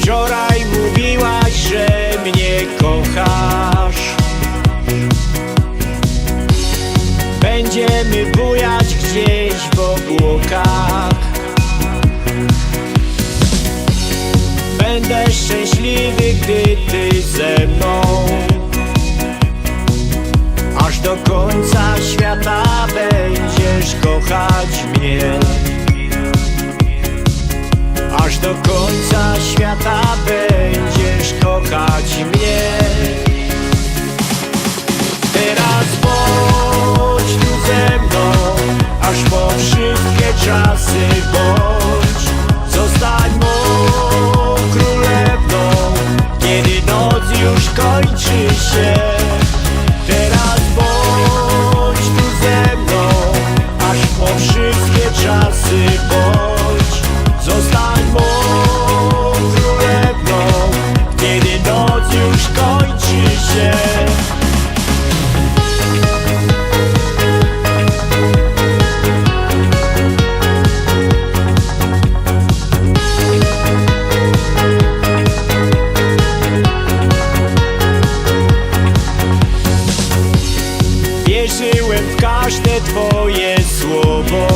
Wczoraj mówiłaś, że mnie kochasz. Będziemy szczęśliwy, gdy ty ze mną. Aż do końca świata będziesz kochać mnie twoje słowo.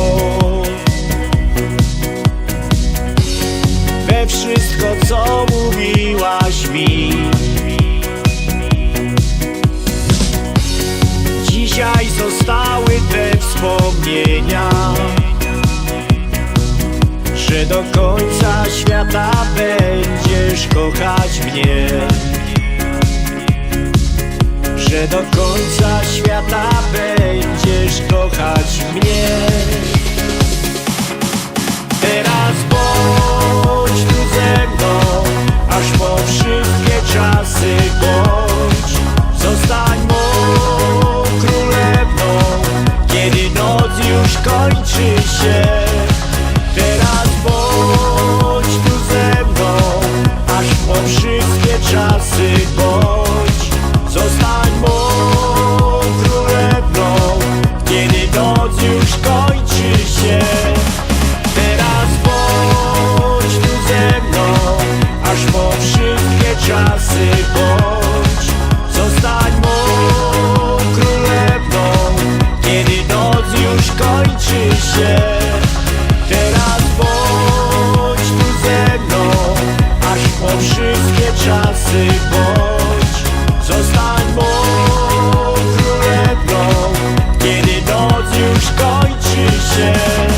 We wszystko co mówiłaś mi. Dzisiaj zostały te wspomnienia Że do końca świata będziesz kochać mnie że do końca świata będziesz kochać mnie. Teraz bądź tu ze mną Aż po wszystkie czasy bądź. Zostań mą królewną Kiedy noc już kończy się share.